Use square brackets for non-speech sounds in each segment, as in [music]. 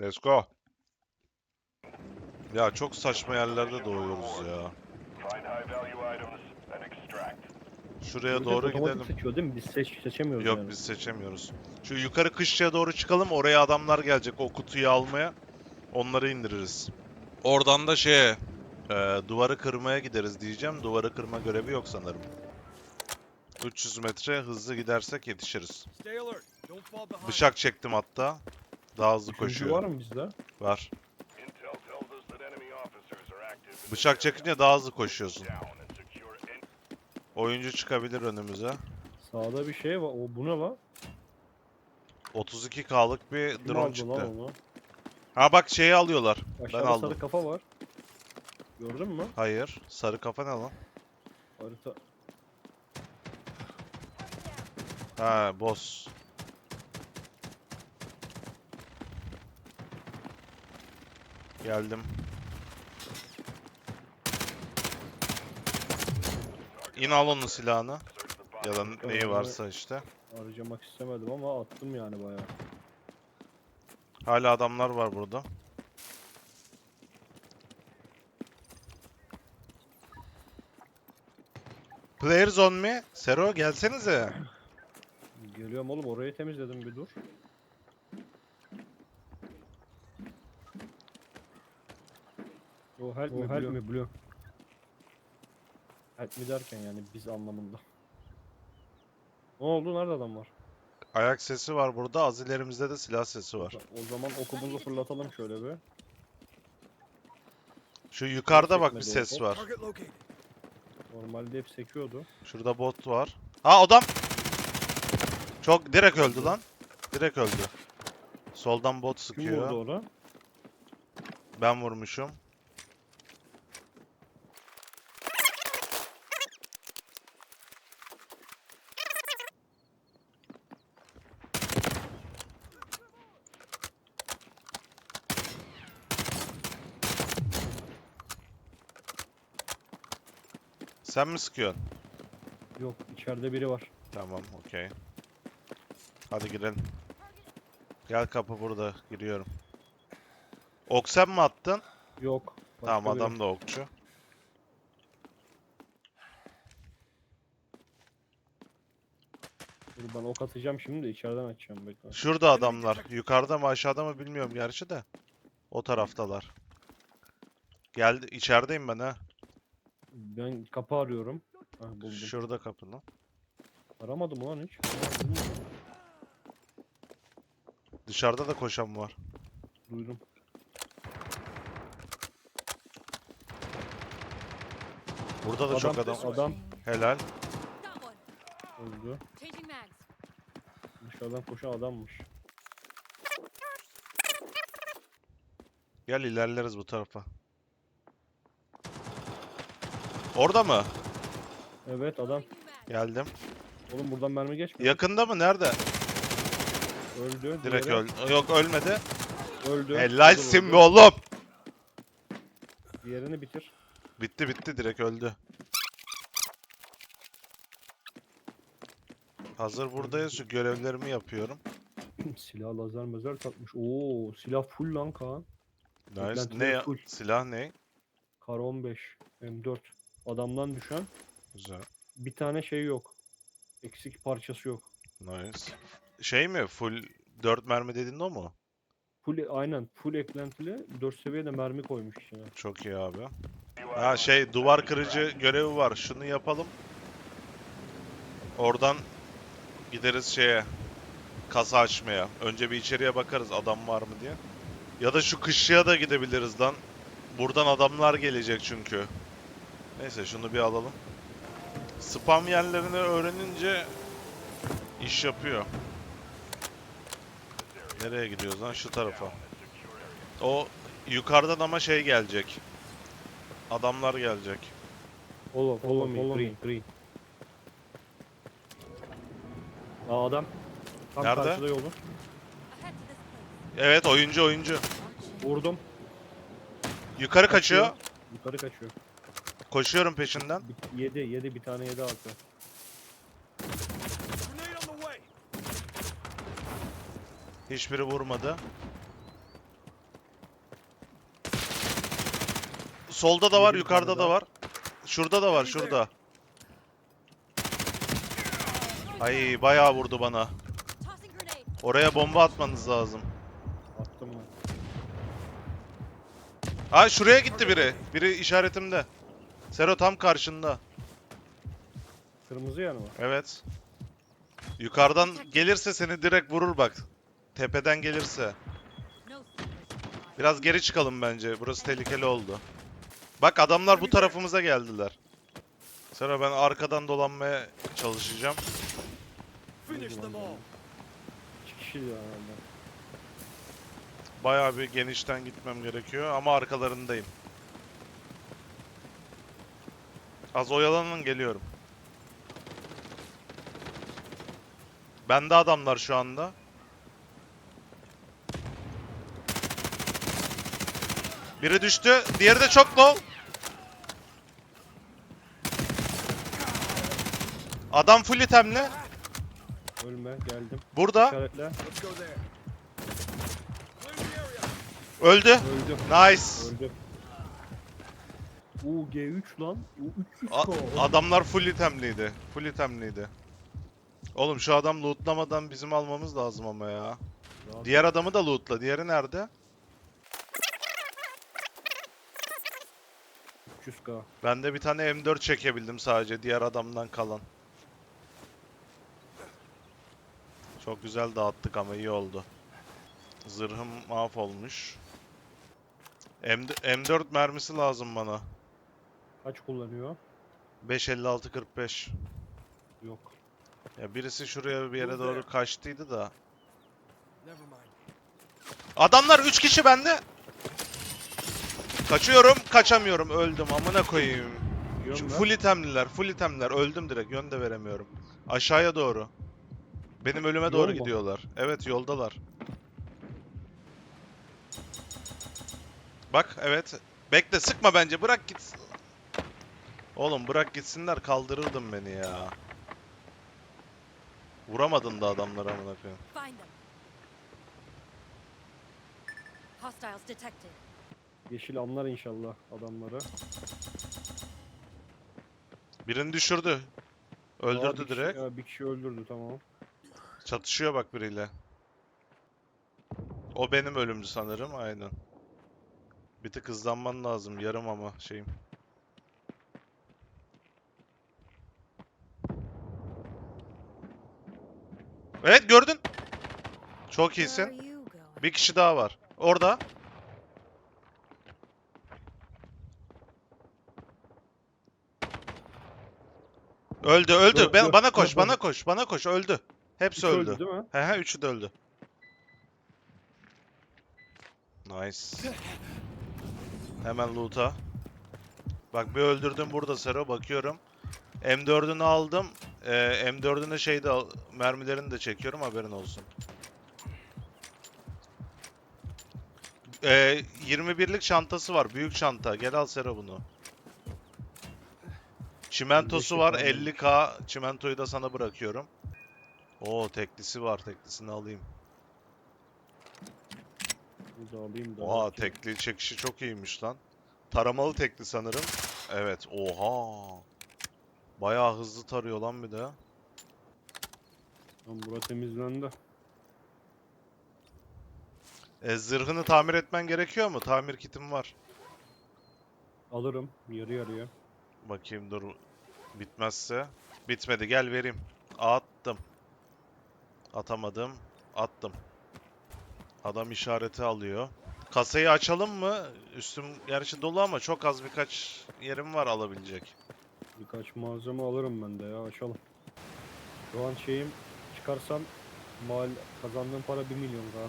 Let's go. Ya çok saçma yerlerde doğuyoruz ya. Şuraya Millet doğru otomatik gidelim. seçiyor değil mi? Biz seç, seçemiyoruz Yok yani. biz seçemiyoruz. Şu yukarı kışçıya doğru çıkalım. Oraya adamlar gelecek o kutuyu almaya. Onları indiririz. Oradan da şeye e, duvarı kırmaya gideriz diyeceğim. Duvarı kırma görevi yok sanırım. 300 metre hızlı gidersek yetişiriz. Bıçak çektim hatta. Daha hızlı koşuyor. var mı bizde? Var. Bıçak çekince daha hızlı koşuyorsun. Oyuncu çıkabilir önümüze. Sağda bir şey var. O bu ne la? 32K'lık bir Kim drone aldı çıktı. lan onu? Ha bak şeyi alıyorlar. Aşağıda aldım. sarı kafa var. Gördün mü? Hayır. Sarı kafa ne lan? Harita. Ha boss. Geldim. İn al onun silahını. Ya da neyi varsa işte. Harcamak istemedim ama attım yani bayağı. Hala adamlar var burada. Players on me. Sero gelsenize. Geliyorum oğlum orayı temizledim bir dur. O help me, help me blue. Help me derken yani biz anlamında. Ne oldu? Nerede adam var? Ayak sesi var burada. Az ilerimizde de silah sesi var. O zaman okumuzu fırlatalım şöyle bir. Şu yukarıda bak bir Çekmedi o ses bot. var. Normalde hep sekiyordu. Şurada bot var. Ha adam. Çok direkt öldü lan. Direkt öldü. Soldan bot Kim vurdu sıkıyor. ona? Ben vurmuşum. Sen mi sıkıyorsun? Yok içeride biri var. Tamam, okey. Hadi girelim. Gel kapı burada, giriyorum. Ok sen mi attın? Yok. başka tamam biri. adam da okçu. Dur ben ok atacağım şimdi de içeriden açacağım bekle. Şurada adamlar. Yukarıda mı aşağıda mı bilmiyorum gerçi de. O taraftalar. Geldi. içerideyim ben ha. Ben kapı arıyorum. Ha buldum. Şurada kapı lan. Aramadım ulan hiç. Dışarıda da koşan var. Duydum. Burada da çok adam. Adam Helal. Got one. öldü. Changing mags. Dışarıdan koşan adammış. Gel ilerleriz bu tarafa. Orada mı? Evet adam. Geldim. Oğlum buradan mermi geçmiyor. Yakında mı? Nerede? Öldü. Direkt öldü. Yok ölmedi. Öldü. Helalsin be oğlum. Diğerini bitir. Bitti bitti direkt öldü. Hazır buradayız şu görevlerimi yapıyorum. [clears throat] silah lazer mezer takmış. Oo silah full lan Kaan. Nice. Ne full. silah ne? Kar 15. M4. Adamdan düşen Güzel. bir tane şey yok. Eksik parçası yok. Nice. Şey mi? Full 4 mermi dediğin o mu? Full aynen full eklentili 4 seviyede mermi koymuş içine. Çok iyi abi. Ha şey duvar kırıcı görevi var. Şunu yapalım. Oradan gideriz şeye. Kasa açmaya. Önce bir içeriye bakarız adam var mı diye. Ya da şu kışlığa da gidebiliriz lan. Buradan adamlar gelecek çünkü. Neyse şunu bir alalım. Spam yerlerini öğrenince iş yapıyor. Nereye gidiyoruz lan? Şu tarafa. O yukarıdan ama şey gelecek. Adamlar gelecek. Follow, follow, me, green, green. Aa adam. Tam Nerede? karşıda. Evet oyuncu oyuncu. Vurdum. Yukarı kaçıyor. Yukarı kaçıyor. Koşuyorum peşinden. Bir- Yedi, yedi bir tane yedi altı. Hiçbiri vurmadı. Solda da var, yukarıda da var. Şurada da var, şurada. Ay bayağı vurdu bana. Oraya bomba atmanız lazım. Attım mı? Ay şuraya gitti biri. Biri işaretimde. Sero tam karşında. Kırmızı yer mi? Evet. Yukarıdan gelirse seni direkt vurur bak. Tepeden gelirse. Biraz geri çıkalım bence. Burası tehlikeli oldu. Bak adamlar bu tarafımıza geldiler. Sero ben arkadan dolanmaya çalışacağım. Finish them all. İki kişi ya herhalde. Bayağı bir genişten gitmem gerekiyor ama arkalarındayım. Az oyalanın geliyorum. Bende adamlar şu anda. Biri düştü. Diğeri de çok low. Adam full itemli. Ölme geldim. Burada. İşaretle. Öldü. Öldü. Nice. Öldü. UG3 lan. U300 A adamlar full itemliydi. Full itemliydi. Oğlum şu adam lootlamadan bizim almamız lazım ama ya. Zaten. Diğer adamı da lootla. Diğeri nerede? 300k. Ben de bir tane M4 çekebildim sadece diğer adamdan kalan. Çok güzel dağıttık ama iyi oldu. Zırhım mahvolmuş. M4 mermisi lazım bana. Kaç kullanıyor? 556 45. Yok. Ya birisi şuraya bir yere doğru kaçtıydı da. Never mind. Adamlar 3 kişi bende. Kaçıyorum, kaçamıyorum. Öldüm. Amına koyayım. Şu full itemliler, full itemliler. Öldüm direkt. Yön de veremiyorum. Aşağıya doğru. Benim ölüme Yol doğru mu? gidiyorlar. Evet, yoldalar. Bak, evet. Bekle, sıkma bence. Bırak gitsin. Oğlum bırak gitsinler. Kaldırırdım beni ya. Vuramadın da adamlara amına koyayım. Yeşil anlar inşallah adamları. Birini düşürdü. Aa, Öldürdü bir kişi- direkt. ya, bir kişi öldürdü tamam. Çatışıyor bak biriyle. O benim ölümcü sanırım. Aynen. Bir tık hızlanman lazım. Yarım ama şeyim. Evet gördün. Çok iyisin. Bir kişi daha var. Orada. Öldü öldü. Yok, Ben, yok, bana koş yok, bana koş bana koş öldü. Hepsi Üç öldü. değil mi? He he üçü de öldü. Nice. Hemen loot'a. Bak bir öldürdüm burada Sero bakıyorum. M4'ünü aldım. Ee, M4'ünü şeyde al- mermilerini de çekiyorum haberin olsun. Ee, 21'lik çantası var. Büyük çanta. Gel al Sero bunu. Çimentosu var. Teşekkür ederim. 50k. Çimentoyu da sana bırakıyorum. Oo teklisi var. Teklisini alayım. Bunu da alayım da. Oha tekli çekişi çok iyiymiş lan. Taramalı tekli sanırım. Evet oha. Bayağı hızlı tarıyor lan bir de. Lan bura temizlendi. E, zırhını tamir etmen gerekiyor mu? Tamir kitim var. Alırım yarı yarıya. Bakayım dur. Bitmezse. Bitmedi gel vereyim. Attım. Atamadım. Attım. Adam işareti alıyor. Kasayı açalım mı? Üstüm gerçi dolu ama çok az birkaç yerim var alabilecek. Birkaç malzeme alırım ben de ya açalım. Şu an şeyim çıkarsam mal kazandığım para 1 milyon daha.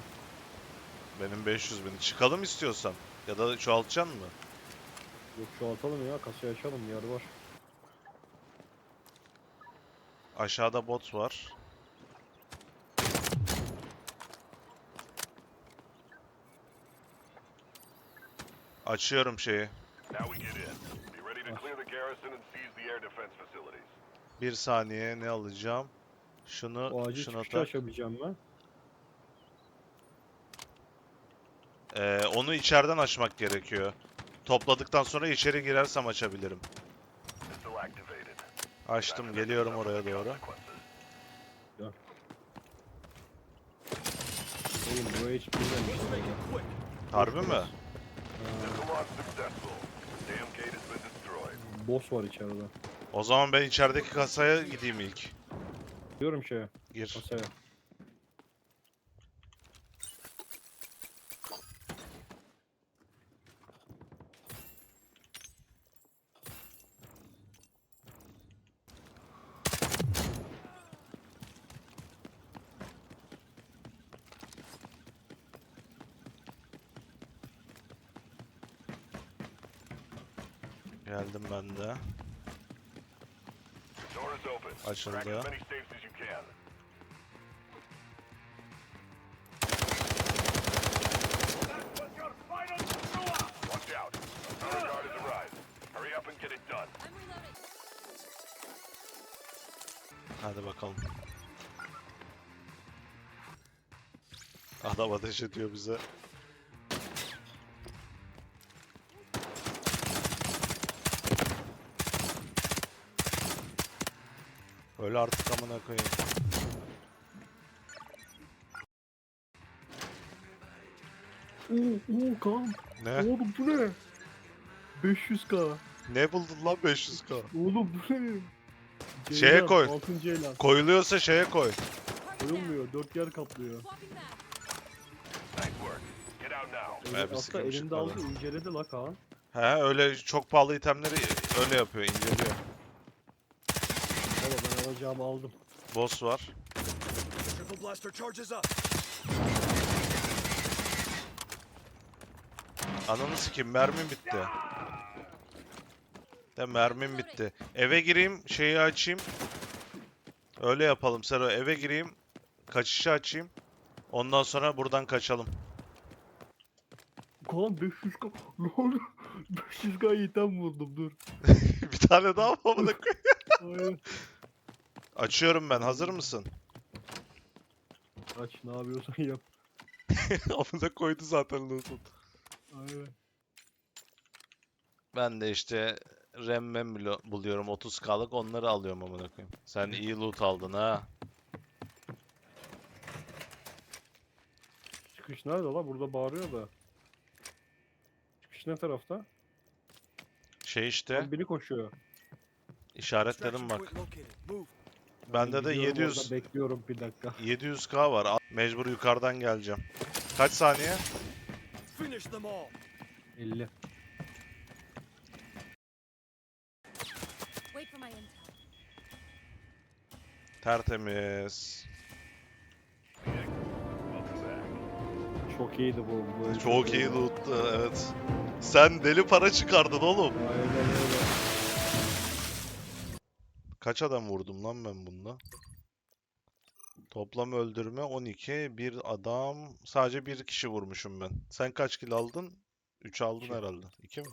Benim 500 bin. Çıkalım istiyorsan. Ya da çoğaltacaksın mı? Yok çoğaltalım ya kasayı açalım yer var. Aşağıda bot var. Açıyorum şeyi. Now we get in. Bir saniye ne alacağım? Şunu O acil şuna çıkışı tak. ben. Ee, onu içeriden açmak gerekiyor. Topladıktan sonra içeri girersem açabilirim. Açtım geliyorum oraya doğru. Oğlum buraya hiç. Harbi mi? Boss var içeride. O zaman ben içerideki kasaya gideyim ilk. Diyorum şeye, Gir. kasaya. İt done. I'm reloading. Hadi bakalım. Adam ateş ediyor bize. Öyle artık amına koyayım. Oo, oo Kaan. Ne? Oğlum bu ne? 500k. Ne buldun lan 500k? Oğlum bu ne? Şeye Ceylan, koy. Altın ceylan. Koyuluyorsa şeye koy. Koyulmuyor. Dört yer kaplıyor. Evet, bir hatta sıkıntı elinde çıkmadı. aldı inceledi la Kaan. He öyle çok pahalı itemleri öyle yapıyor, inceliyor. Alacağımı aldım. Boss var. Triple blaster charges up. Ananı sikeyim mermim bitti. De mermim bitti. Eve gireyim, şeyi açayım. Öyle yapalım Sero. Eve gireyim, kaçışı açayım. Ondan sonra buradan kaçalım. Kaan 500k. Lan 500k item vurdum dur. [laughs] bir tane daha mı amına koyayım? Açıyorum ben. Hazır mısın? Aç ne yapıyorsan [laughs] yap. [laughs] amına koydu zaten loot'un. Aynen. Ben de işte remmem bulu- buluyorum 30k'lık onları alıyorum amına koyayım. Sen iyi loot aldın ha. Çıkış nerede la? Burada bağırıyor da. Çıkış ne tarafta? Şey işte Lan biri koşuyor. Extraction bak. Move. Bende de gidiyorum 700 orada bekliyorum bir dakika. 700k var. Al- Mecbur yukarıdan geleceğim. Kaç saniye? Finish them all. 50. Wait for my intel. Tertemiz. Çok iyiydi bu. bu Çok iyi loot'tu evet. Sen deli para çıkardın oğlum. Aynen öyle. Kaç adam vurdum lan ben bunda? Toplam öldürme 12. Bir adam. Sadece bir kişi vurmuşum ben. Sen kaç kill aldın? 3 aldın herhalde. 2 mi?